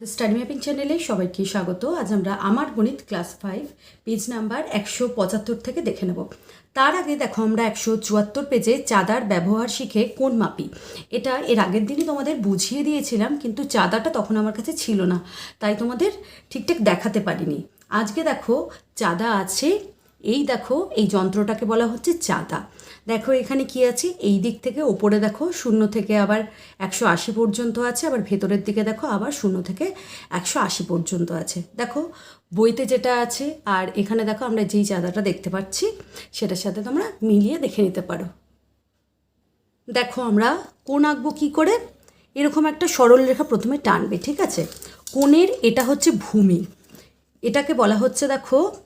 Study mapping চ্যানেলে সবাইকে স্বাগত। আজ আমরা আমার গণিত ক্লাস ফাইভ, পেজ নাম্বার একশো পঁচাত্তর থেকে দেখে নেব। তার আগে দেখো আমরা একশো চুয়াত্তর পেজে চাঁদার ব্যবহার শিখে কোন মাপি। এটা এর আগের দিনই তোমাদের বুঝিয়ে দিয়েছিলাম, কিন্তু চাঁদাটা তখন আমার কাছে ছিল না, তাই তোমাদের ঠিকঠাক দেখাতে পারিনি। আজকে দেখো চাঁদা আছে এই দেখো, এই যন্ত্রটাকে বলা হচ্ছে চাঁদা। দেখো, এখানে কি আছে? এই দিক থেকে ওপরে দেখো, শূন্য থেকে আবার একশো আশি পর্যন্ত আছে, আবার ভেতরের দিকে দেখো, আবার শূন্য থেকে একশো আশি পর্যন্ত আছে। দেখো, বইতে যেটা আছে, আর এখানে দেখো, আমরা যেই চাঁদাটা দেখতে পাচ্ছি, সেটার সাথে তোমরা মিলিয়ে দেখে নিতে পারো। দেখো, আমরা কোন আঁকবো কী করে? এরকম একটা সরল রেখা প্রথমে টানবে, ঠিক আছে? কোণের এটা হচ্ছে ভূমি। এটাকে বলা হচ্ছে, দেখো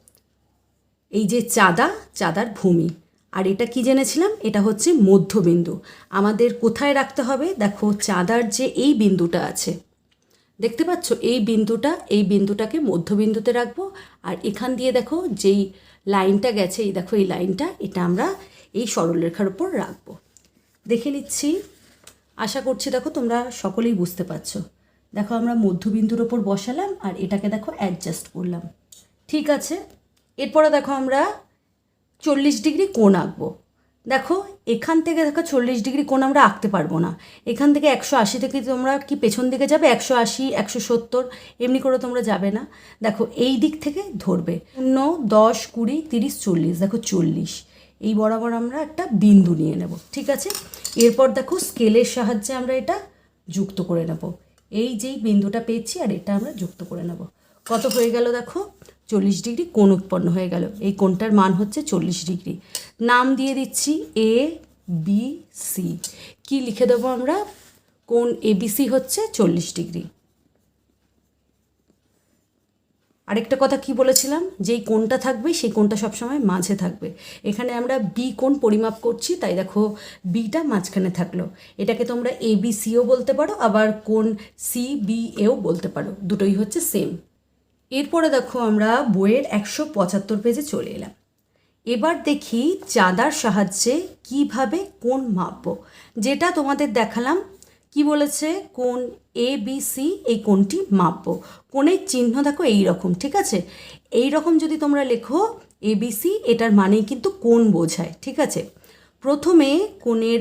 এই যে চাঁদা, চাঁদার ভূমি। আর এটা কি জেনেছিলাম? এটা হচ্ছে মধ্যবিন্দু। আমাদের কোথায় রাখতে হবে? দেখো, চাঁদার যে এই বিন্দুটা আছে। দেখতে পাচ্ছ? এই বিন্দুটা, এই বিন্দুটাকে মধ্যবিন্দুতে রাখব। আর এখান দিয়ে দেখো, যেই লাইনটা গেছে, এই দেখো, এই লাইনটা, এটা আমরা এই সরলরেখার উপর রাখব। দেখে নিচ্ছি। আশা করছি দেখো, তোমরা সকলেই বুঝতে পারছ। দেখো, আমরা মধ্যবিন্দুর ওপর বসালাম আর এটাকে দেখো অ্যাডজাস্ট করলাম। ঠিক আছে? এরপরে দেখো আমরা চল্লিশ ডিগ্রি কোণ আঁকবো। দেখো, এখান থেকে দেখো চল্লিশ ডিগ্রি কোণ আমরা আঁকতে পারব না। এখান থেকে একশো আশি থেকে তোমরা কি পেছন দিকে যাবে? একশো আশি, একশো সত্তর, এমনি করে তোমরা যাবে না। দেখো, এই দিক থেকে ধরবে। শূন্য, দশ, কুড়ি, তিরিশ, চল্লিশ, দেখো চল্লিশ। এই বরাবর আমরা একটা বিন্দু নিয়ে নেব, ঠিক আছে? এরপর দেখো স্কেলের সাহায্যে আমরা এটা যুক্ত করে নেব। এই যেই বিন্দুটা পেয়েছি আর এটা আমরা যুক্ত করে নেব। কত হয়ে গেল দেখো? চল্লিশ ডিগ্রি কোণ উৎপন্ন হয়ে গেল। এই কোণটার মান হচ্ছে চল্লিশ ডিগ্রি। নাম দিয়ে দিচ্ছি এ বি সি কী লিখে দেবো আমরা? কোণ এবিসি হচ্ছে চল্লিশ ডিগ্রি। আরেকটা কথা কি বলেছিলাম? যেই কোণটা থাকবে, সেই কোণটা সবসময় মাঝে থাকবে। এখানে আমরা বি কোণ পরিমাপ করছি, তাই দেখো বিটা মাঝখানে থাকল। এটাকে তোমরা এ বি সিও বলতে পারো, আবার কোণ সি বি এও বলতে পারো। দুটোই হচ্ছে সেম এরপরে দেখো আমরা বইয়ের একশো পঁচাত্তর পেজে চলে এলাম। এবার দেখি চাঁদার সাহায্যে কীভাবে কোন মাপবো। যেটা তোমাদের দেখালাম, কি বলেছে? কোন এ বি সি এই কোনটি মাপবো। কোণের চিহ্ন দেখো এই রকম ঠিক আছে? এই রকম যদি তোমরা লেখো এ বি সি এটার মানেই কিন্তু কোন বোঝায়, ঠিক আছে? প্রথমে কোণের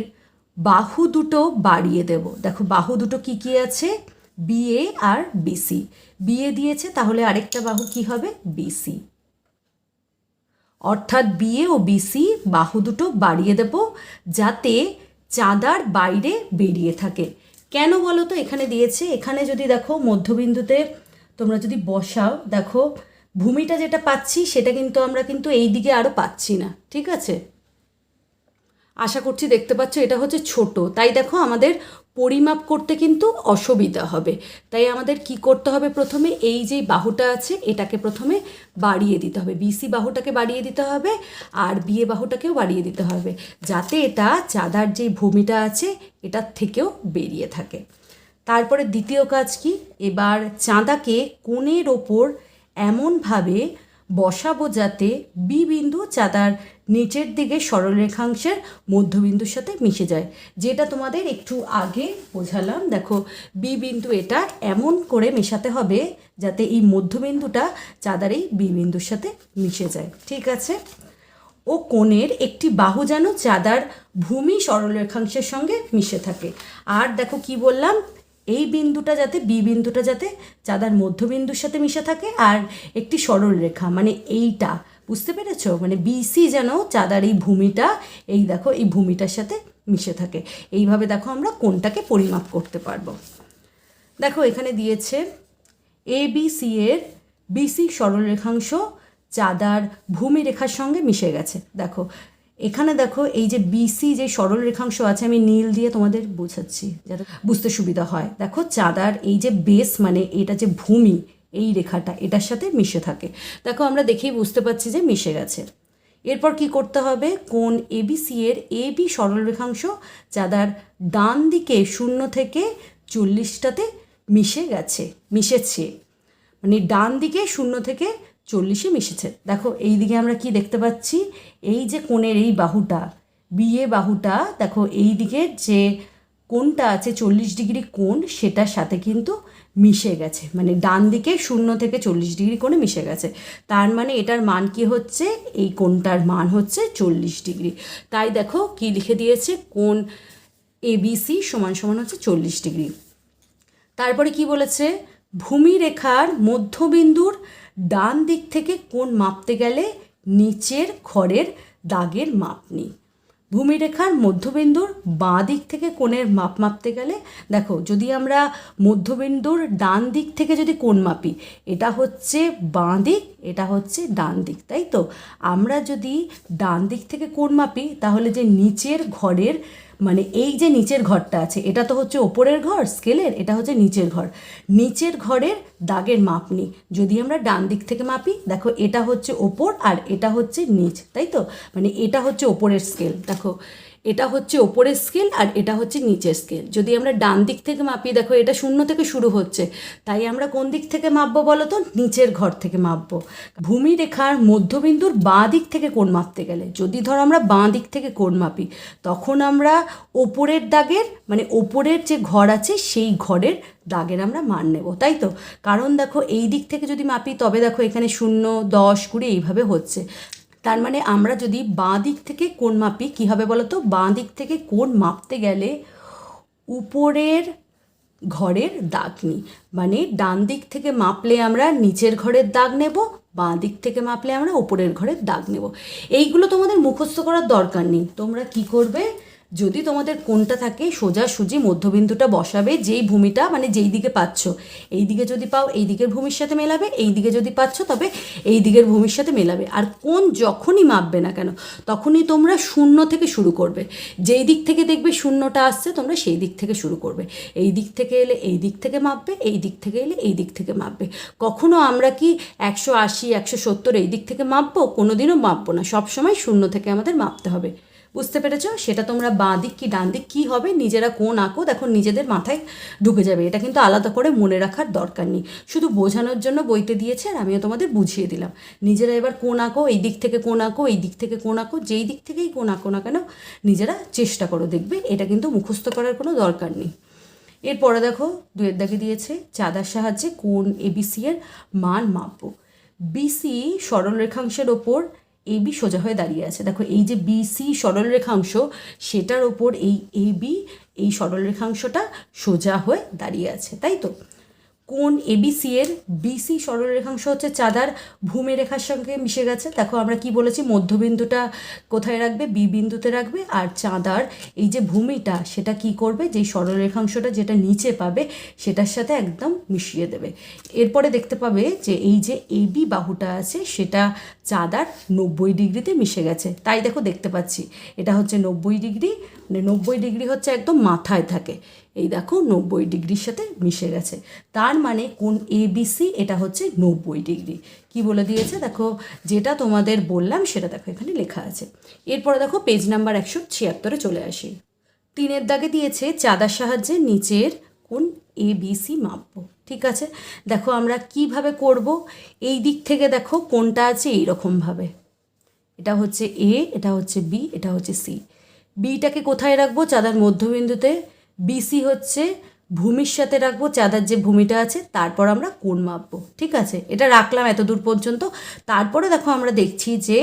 বাহু দুটো বাড়িয়ে দেব। দেখো বাহু দুটো কি কি আছে? বিএ আর বিসি বিএ দিয়েছে, তাহলে আরেকটা বাহু কি হবে? বিসি অর্থাৎ বিএ ও বিসি বাহু দুটো বাড়িয়ে দেব, যাতে চাঁদার বাইরে বেরিয়ে থাকে। কেন বলো তো এখানে দিয়েছে, এখানে যদি দেখো মধ্যবিন্দুতে তোমরা যদি বসাও, দেখো ভূমিটা যেটা পাচ্ছি, সেটা কিন্তু আমরা কিন্তু এই দিকে আরও পাচ্ছি না, ঠিক আছে? আশা করছি দেখতে পাচ্ছ, এটা হচ্ছে ছোট। তাই দেখো আমাদের পরিমাপ করতে কিন্তু অসুবিধা হবে। তাই আমাদের কি করতে হবে প্রথমে? এই যে বাহুটা আছে, এটাকে প্রথমে বাড়িয়ে দিতে হবে। বিসি বাহুটাকে বাড়িয়ে দিতে হবে আর বিয়ে বাহুটাকেও বাড়িয়ে দিতে হবে যাতে এটা চাঁদার যে ভূমিটা আছে, এটার থেকেও বেরিয়ে থাকে। তারপরে দ্বিতীয় কাজ কি? এবার চাঁদাকে কোণের ওপর এমনভাবে বসাবো যাতে বি বিন্দু চাঁদার নিচের দিকে সরলরেখাংশের মধ্যবিন্দুর সাথে মিশে যায়। যেটা তোমাদের একটু আগে বোঝালাম। দেখো বি বিন্দু এটা এমন করে মেশাতে হবে যাতে এই মধ্যবিন্দুটা চাঁদার এই বি বিন্দুর সাথে মিশে যায়। ঠিক আছে? ও কোণের একটি বাহু যেন চাঁদার ভূমি সরলরেখাংশের সঙ্গে মিশে থাকে। আর দেখো কি বললাম? এই বিন্দুটা যাতে বি বিন্দুটা যাতে চাঁদার মধ্যবিন্দুর সাথে মিশে থাকে আর একটি সরল রেখা মানে এইটা, বুঝতে পেরেছ? মানে বিসি যেন চাঁদার এই ভূমিটা, এই দেখো, এই ভূমিটার সাথে মিশে থাকে। এইভাবে দেখো আমরা কোনটাকে পরিমাপ করতে পারব। দেখো, এখানে দিয়েছে এ বি সি এর বিসি সরলরেখাংশ চাঁদার ভূমি রেখার সঙ্গে মিশে গেছে। দেখো এখানে দেখো, এই যে বিসি যে সরল রেখাংশ আছে, আমি নীল দিয়ে তোমাদের বোঝাচ্ছি, যাতে বুঝতে সুবিধা হয়। দেখো, চাঁদার এই যে বেস মানে এটা যে ভূমি, এই রেখাটা, এটার সাথে মিশে থাকে। দেখো, আমরা দেখেই বুঝতে পারছি যে মিশে গেছে। এরপর কি করতে হবে? কোন এবিসি এর এ বি সরল রেখাংশ, চাঁদার ডান দিকে শূন্য থেকে চল্লিশটাতে মিশে গেছে, মিশেছে। মানে ডান দিকে শূন্য থেকে চল্লিশে মিশেছে। দেখো এই দিকে আমরা কি দেখতে পাচ্ছি? এই যে কোণের এই বাহুটা বিয়ে বাহুটা, দেখো এই দিকে যে কোনটা আছে, চল্লিশ ডিগ্রি কোণ, সেটার সাথে কিন্তু মিশে গেছে। মানে ডান দিকে শূন্য থেকে চল্লিশ ডিগ্রি কোণে মিশে গেছে। তার মানে এটার মান কি হচ্ছে? এই কোণটার মান হচ্ছে চল্লিশ ডিগ্রি। তাই দেখো, কি লিখে দিয়েছে? কোণ এবিসি সমান সমান হচ্ছে চল্লিশ ডিগ্রি। তারপরে কি বলেছে? ভূমিরেখার মধ্যবিন্দুর ডান দিক থেকে কোণ মাপতে গেলে নিচের খড়ের দাগের মাপ নিই ভূমিরেখার মধ্যবিন্দুর বাঁ দিক থেকে কোণের মাপ মাপতে গেলে, দেখো, যদি আমরা মধ্যবিন্দুর ডান দিক থেকে যদি কোণ মাপি, এটা হচ্ছে বাঁ দিক, এটা হচ্ছে ডান দিক, তাই তো? আমরা যদি ডান দিক থেকে কোণ মাপি, তাহলে যে নিচের ঘরের মানে এই যে নিচের ঘরটা আছে, এটা তো হচ্ছে ওপরের ঘর, স্কেলের, এটা হচ্ছে নিচের ঘর। নিচের ঘরের দাগের মাপ নিই। যদি আমরা ডান দিক থেকে মাপি, দেখো এটা হচ্ছে ওপর আর এটা হচ্ছে নিচ, তাই তো? মানে এটা হচ্ছে ওপরের স্কেল। দেখো এটা হচ্ছে ওপরের স্কেল আর এটা হচ্ছে নিচের স্কেল যদি আমরা ডান দিক থেকে মাপি, দেখো এটা শূন্য থেকে শুরু হচ্ছে। তাই আমরা কোন দিক থেকে মাপবো বলো তো? নিচের ঘর থেকে মাপবো। ভূমিরেখার মধ্যবিন্দুর বাঁ দিক থেকে কোণ মাপতে গেলে, যদি ধরো আমরা বাঁ দিক থেকে কোণ মাপি, তখন আমরা ওপরের দাগের মানে ওপরের যে ঘর আছে, সেই ঘরের দাগের আমরা মান নেব, তাই তো? কারণ দেখো এই দিক থেকে যদি মাপি, তবে দেখো এখানে শূন্য, দশ, কুড়ি এইভাবে হচ্ছে। তার মানে আমরা যদি বাঁ দিক থেকে কোন মাপি, কী হবে বলো তো বাঁ দিক থেকে কোন মাপতে গেলে উপরের ঘরের দাগ নিই মানে ডান দিক থেকে মাপলে আমরা নিচের ঘরের দাগ নেব, বাঁ দিক থেকে মাপলে আমরা উপরের ঘরের দাগ নেব। এইগুলো তোমাদের মুখস্থ করার দরকার নেই। তোমরা কি করবে? যদি তোমাদের কোনটা থাকে সোজাসুজি মধ্যবিন্দুটা বসাবে, যেই ভূমিটা মানে যেই দিকে পাচ্ছ। এই দিকে যদি পাও, এই দিকের ভূমির সাথে মেলাবে, এই দিকে যদি পাচ্ছ, তবে এই দিকের ভূমির সাথে মেলাবে। আর কোন যখনই মাপবে না কেন, তখনই তোমরা শূন্য থেকে শুরু করবে। যেই দিক থেকে দেখবে শূন্যটা আসছে, তোমরা সেই দিক থেকে শুরু করবে। এই দিক থেকে এলে এই দিক থেকে মাপবে, এই দিক থেকে এলে এই দিক থেকে মাপবে। কখনো আমরা কি একশো আশি, একশো সত্তর এই দিক থেকে মাপবো? কোনো দিনও মাপবো না। সবসময় শূন্য থেকে আমাদের মাপতে হবে। বুঝতে পেরেছ? সেটা তোমরা বাঁ দিক কি ডান দিক কী হবে? নিজেরা কোন আঁকো দেখো নিজেদের মাথায় ঢুকে যাবে। এটা কিন্তু আলাদা করে মনে রাখার দরকার নেই। শুধু বোঝানোর জন্য বইতে দিয়েছে আর আমিও তোমাদের বুঝিয়ে দিলাম। নিজেরা এবার কোন আঁকো এই দিক থেকে কোন আঁকো এই দিক থেকে কোন আঁকো যেই দিক থেকেই কোন আঁকো না কেন নিজেরা চেষ্টা করো দেখবে। এটা কিন্তু মুখস্থ করার কোনো দরকার নেই। এরপরে দেখো, দুয়ের দাগে দিয়েছে, চাঁদার সাহায্যে কোন এবিসি এর মান মাপবো? বিসি সরলরেখাংশের ওপর এবি সোজা হয়ে দাঁড়িয়ে আছে। দেখো, এই যে বিসি সরলরেখাংশ সেটার ওপর এই এবি এই সরলরেখাংশটা সোজা হয়ে দাঁড়িয়ে আছে, তাই তো? কোন এবিসি এর বিসি সরলরেখাংশ হচ্ছে চাঁদার ভূমি রেখার সঙ্গে মিশে গেছে? দেখো, আমরা কি বলেছি? মধ্যবিন্দুটা কোথায় রাখবে? বি বিন্দুতে রাখবে। আর চাঁদার এই যে ভূমিটা, সেটা কি করবে? যেই সরলরেখাংশটা যেটা নিচে পাবে, সেটার সাথে একদম মিশিয়ে দেবে। এরপরে দেখতে পাবে যে এই যে এবি বাহুটা আছে, সেটা চাঁদার নব্বই ডিগ্রিতে মিশে গেছে। তাই দেখো, দেখতে পাচ্ছি। এটা হচ্ছে নব্বই ডিগ্রি। মানে নব্বই ডিগ্রি হচ্ছে একদম মাথায় থাকে। এই দেখো নব্বই ডিগ্রির সাথে মিশে গেছে। তার মানে কোন এবিসি এটা হচ্ছে নব্বই ডিগ্রি। কি বলে দিয়েছে? দেখো, যেটা তোমাদের বললাম, সেটা দেখো এখানে লেখা আছে। এরপরে দেখো পেজ নাম্বার একশো ছিয়াত্তরে চলে আসি। তিনের দাগে দিয়েছে, চাঁদার সাহায্যে নিচের কোন এ বিসি মাপবো। ঠিক আছে? দেখো, আমরা কীভাবে করব? এই দিক থেকে দেখো, কোনটা আছে এইরকমভাবে। এটা হচ্ছে এ এটা হচ্ছে বি এটা হচ্ছে সি বিটাকে কোথায় রাখব? চাঁদার মধ্যবিন্দুতে বিসি হচ্ছে ভূমির সাথে রাখব, চাঁদার যে ভূমিটা আছে তারপর আমরা কোণ মাপবো, ঠিক আছে? এটা রাখলাম এত দূর পর্যন্ত। তারপরে দেখো আমরা দেখছি যে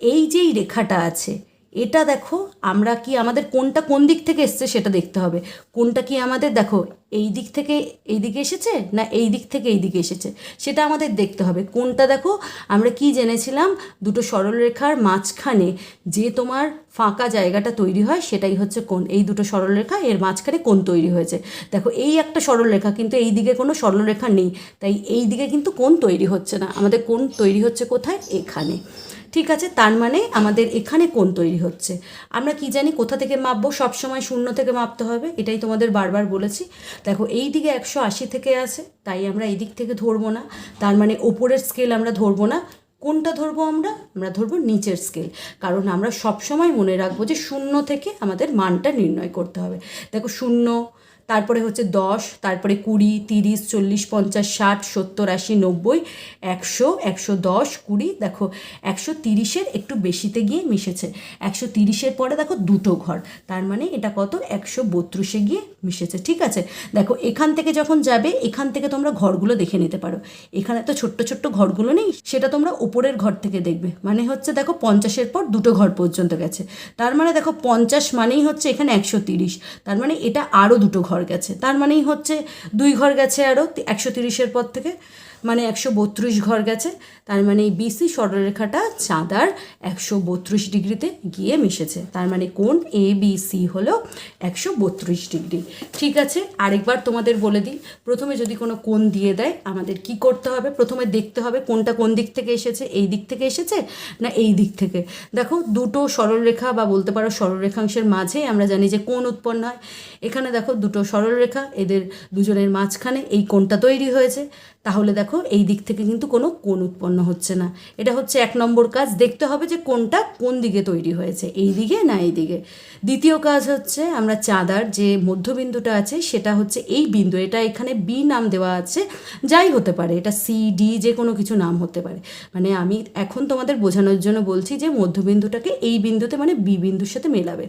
এই যেই রেখাটা আছে এটা দেখো, আমরা কি আমাদের কোনটা কোন দিক থেকে এসছে সেটা দেখতে হবে। কোনটা কি আমাদের, দেখো, এই দিক থেকে এই দিকে এসেছে না এই দিক থেকে এই দিকে এসেছে? সেটা আমাদের দেখতে হবে। কোনটা দেখো, আমরা কি জেনেছিলাম, দুটো সরলরেখার মাঝখানে যে তোমার ফাঁকা জায়গাটা তৈরি হয়, সেটাই হচ্ছে কোন এই দুটো সরলরেখা, এর মাঝখানে কোন তৈরি হয়েছে। দেখো, এই একটা সরলরেখা, কিন্তু এই দিকে কোনো সরলরেখা নেই। তাই এই দিকে কিন্তু কোন তৈরি হচ্ছে না। আমাদের কোন তৈরি হচ্ছে কোথায়? এখানে। ঠিক আছে, তার মানে আমাদের এখানে কোন তৈরি হচ্ছে। আমরা কি জানি কোথা থেকে মাপবো? সবসময় শূন্য থেকে মাপতে হবে, এটাই তোমাদের বারবার বলেছি। দেখো, এই দিকে একশো আশি থেকে আছে, তাই আমরা এই দিক থেকে ধরবো না। তার মানে ওপরের স্কেল আমরা ধরবো না। কোনটা ধরবো আমরা? আমরা ধরবো নিচের স্কেল কারণ আমরা সবসময় মনে রাখব যে শূন্য থেকে আমাদের মানটা নির্ণয় করতে হবে। দেখো, শূন্য তারপরে হচ্ছে দশ, তারপরে কুড়ি, তিরিশ, চল্লিশ, পঞ্চাশ, ষাট, সত্তর, আশি, নব্বই, একশো একশো দশ, কুড়ি, দেখো, একশো তিরিশের একটু বেশিতে গিয়ে মিশেছে। একশো তিরিশের পরে দেখো দুটো ঘর, তার মানে এটা কত? একশো বত্রিশে গিয়ে মিশেছে, ঠিক আছে? দেখো, এখান থেকে যখন যাবে, এখান থেকে তোমরা ঘরগুলো দেখে নিতে পারো। এখানে তো ছোট্ট ছোট্ট ঘরগুলো নেই, সেটা তোমরা ওপরের ঘর থেকে দেখবে। মানে হচ্ছে দেখো, পঞ্চাশের পর দুটো ঘর পর্যন্ত গেছে। তার মানে দেখো, পঞ্চাশ মানেই হচ্ছে এখানে একশো তিরিশ। তার মানে এটা আরও দুটো ঘর। গেছে। তার মানেই হচ্ছে দুই ঘর গেছে আরও একশো তিরিশের পর থেকে। মানে একশো বত্রিশ ঘর গেছে। তার মানে এই বিসি সরলরেখাটা চাঁদার একশো বত্রিশ ডিগ্রিতে গিয়ে মিশেছে। তার মানে কোন এ বি সি হলো একশো বত্রিশ ডিগ্রি। ঠিক আছে, আরেকবার তোমাদের বলে দিই। প্রথমে যদি কোনো কোণ দিয়ে দেয়, আমাদের কি করতে হবে? প্রথমে দেখতে হবে কোনটা কোন দিক থেকে এসেছে, এই দিক থেকে এসেছে না এই দিক থেকে। দেখো, দুটো সরলরেখা বা বলতে পারো সরলরেখাংশের মাঝে আমরা জানি যে কোণ উৎপন্ন হয়। এখানে দেখো দুটো সরলরেখা, এদের দুজনের মাঝখানে এই কোণটা তৈরি হয়েছে। তাহলে দেখো এই দিক থেকে কিন্তু কোনো কোণ উৎপন্ন হচ্ছে না। এটা হচ্ছে এক নম্বর কাজ। দেখতে হবে যে কোনটা কোন দিকে তৈরি হয়েছে, এই দিকে না এই দিকে। দ্বিতীয় কাজ হচ্ছে আমরা চাঁদার যে মধ্যবিন্দুটা আছে সেটা হচ্ছে এই বিন্দু। এটা এখানে বি নাম দেওয়া আছে, যাই হতে পারে। এটা সি ডি যে কোনো কিছু নাম হতে পারে। মানে আমি এখন তোমাদের বোঝানোর জন্য বলছি যে মধ্যবিন্দুটাকে এই বিন্দুতে মানে বি বিন্দুর সাথে মেলাবে।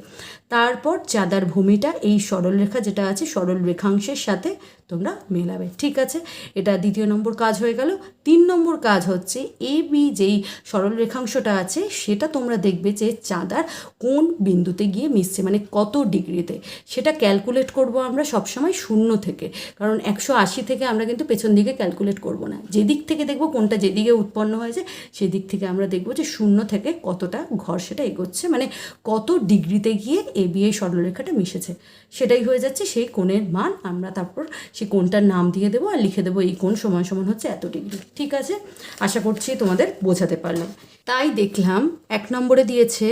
তারপর চাঁদার ভূমিটা এই সরলরেখা যেটা আছে সরল রেখাংশের সাথে তোমরা মেলাবে। ঠিক আছে? এটা দ্বিতীয় নম্বর কাজ হয়ে গেল। তিন নম্বর কাজ হচ্ছে এ, বি যেই সরল রেখাংশটা আছে, সেটা তোমরা দেখবে যে চাঁদার কোন বিন্দুতে গিয়ে মিশছে মানে কত ডিগ্রিতে। সেটা ক্যালকুলেট করব আমরা সবসময় শূন্য থেকে। কারণ একশো আশি থেকে আমরা কিন্তু পেছন দিকে ক্যালকুলেট করব না। যেদিক থেকে দেখব কোনটা যেদিকে উৎপন্ন হয়েছে, সেদিক থেকে আমরা দেখব যে শূন্য থেকে কতটা ঘর সেটা এগোচ্ছে মানে কত ডিগ্রিতে গিয়ে এ, বি এই সরলরেখাটা মিশেছে। সেটাই হয়ে যাচ্ছে সেই কোণের মান। আমরা তারপর সেই কোণটার নাম দিয়ে দেবো আর লিখে দেবো এই কোণ সমান সমান হচ্ছে এত ডিগ্রি। ঠিক আছে? আশা করছি তোমাদের বোঝাতে পারলাম। তাই দেখলাম এক নম্বরে দিয়েছে,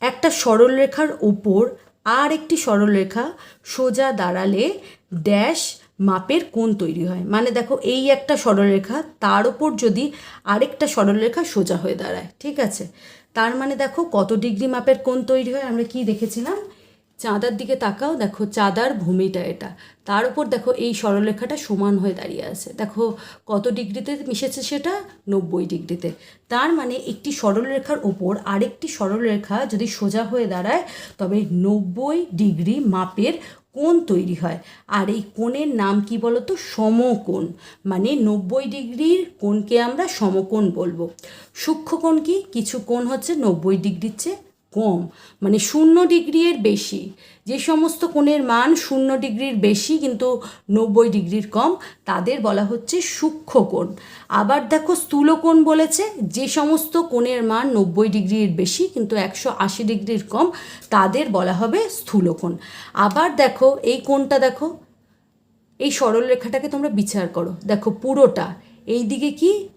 একটা সরলরেখার উপর আর একটি সরলরেখা সোজা দাঁড়ালে ড্যাশ মাপের কোণ তৈরি হয়। মানে দেখো এই একটা সরলরেখা, তার ওপর যদি আরেকটা সরলরেখা সোজা হয়ে দাঁড়ায়। ঠিক আছে? তার মানে দেখো কত ডিগ্রি মাপের কোণ তৈরি হয়? আমরা কি দেখেছিলাম? চাঁদার দিকে তাকাও, দেখো চাঁদার ভূমিটা এটা। তার উপর দেখো এই সরলরেখাটা সমান হয়ে দাঁড়িয়ে আছে। দেখো কত ডিগ্রিতে মিশেছে সেটা? নব্বই ডিগ্রিতে। তার মানে একটি সরলরেখার ওপর আরেকটি সরলরেখা যদি সোজা হয়ে দাঁড়ায়, তবে নব্বই ডিগ্রি মাপের কোণ তৈরি হয়। আর এই কোণের নাম কি বলতো? সমকোণ। মানে নব্বই ডিগ্রির কোণকে আমরা সমকোণ বলব। সূক্ষ্মকোণ কি? কিছু কোণ হচ্ছে নব্বই ডিগ্রির চেয়ে কম। মানে শূন্য ডিগ্রির বেশি। যে সমস্ত কোণের মান শূন্য ডিগ্রির বেশি কিন্তু নব্বই ডিগ্রির কম, তাদের বলা হচ্ছে সূক্ষ্ম কোণ। আবার দেখো স্থূলকোণ বলেছে, যে সমস্ত কোণের মান নব্বই ডিগ্রির বেশি কিন্তু একশো আশি ডিগ্রির কম, তাদের বলা হবে স্থূলকোণ আবার দেখো এই কোণটা দেখো, এই সরল রেখাটাকে তোমরা বিচার করো। দেখো পুরোটা এই দিকে কি?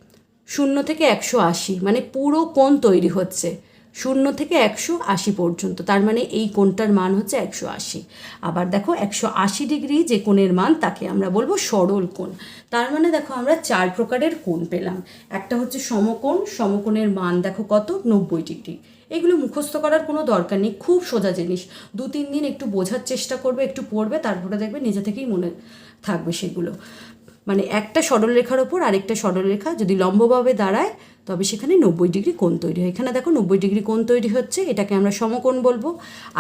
শূন্য থেকে একশো আশি মানে পুরো কোণ তৈরি হচ্ছে। শূন্য থেকে একশো আশি পর্যন্ত। তার মানে এই কোণটার মান হচ্ছে একশো আশি। আবার দেখো, একশো আশি ডিগ্রি যে কোণের মান, তাকে আমরা বলব সরল কোণ। তার মানে দেখো, আমরা চার প্রকারের কোণ পেলাম। একটা হচ্ছে সমকোণ, সমকোণের মান দেখো কত? নব্বই ডিগ্রি। এগুলো মুখস্থ করার কোনো দরকার নেই, খুব সোজা জিনিস। দু তিন দিন একটু বোঝার চেষ্টা করবে, একটু পড়বে, তারপরে দেখবে নিজে থেকেই মনে থাকবে সেগুলো। মানে একটা সরলরেখার ওপর আরেকটা সরলরেখা যদি লম্বভাবে দাঁড়ায় তবে সেখানে নব্বই ডিগ্রি কোণ তৈরি হয়। এখানে দেখো নব্বই ডিগ্রি কোণ তৈরি হচ্ছে, এটাকে আমরা সমকোণ বলব।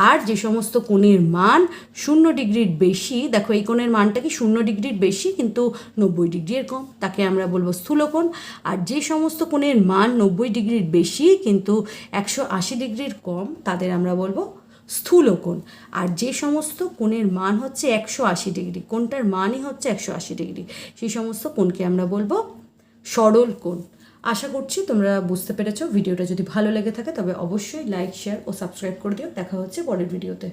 আর যে সমস্ত কোণের মান শূন্য ডিগ্রির বেশি, দেখো এই কোণের মানটা কি শূন্য ডিগ্রির বেশি, কিন্তু নব্বই ডিগ্রির কম, তাকে আমরা বলব স্থূলকোণ। আর যে সমস্ত কোণের মান নব্বই ডিগ্রির বেশি, কিন্তু একশো আশি ডিগ্রির কম, তাদের আমরা বলব স্থূলকোণ। আর যে সমস্ত কোণের মান হচ্ছে একশো আশি ডিগ্রি, কোণটার মানই হচ্ছে একশো আশি ডিগ্রি, সেই সমস্ত কোণকে আমরা বলব সরল কোণ আশা করছি তোমরা বুঝতে পেরেছ। ভিডিওটা যদি ভালো লেগে থাকে, তবে অবশ্যই লাইক শেয়ার ও সাবস্ক্রাইব করে দিও। দেখা হচ্ছে পরের ভিডিওতে।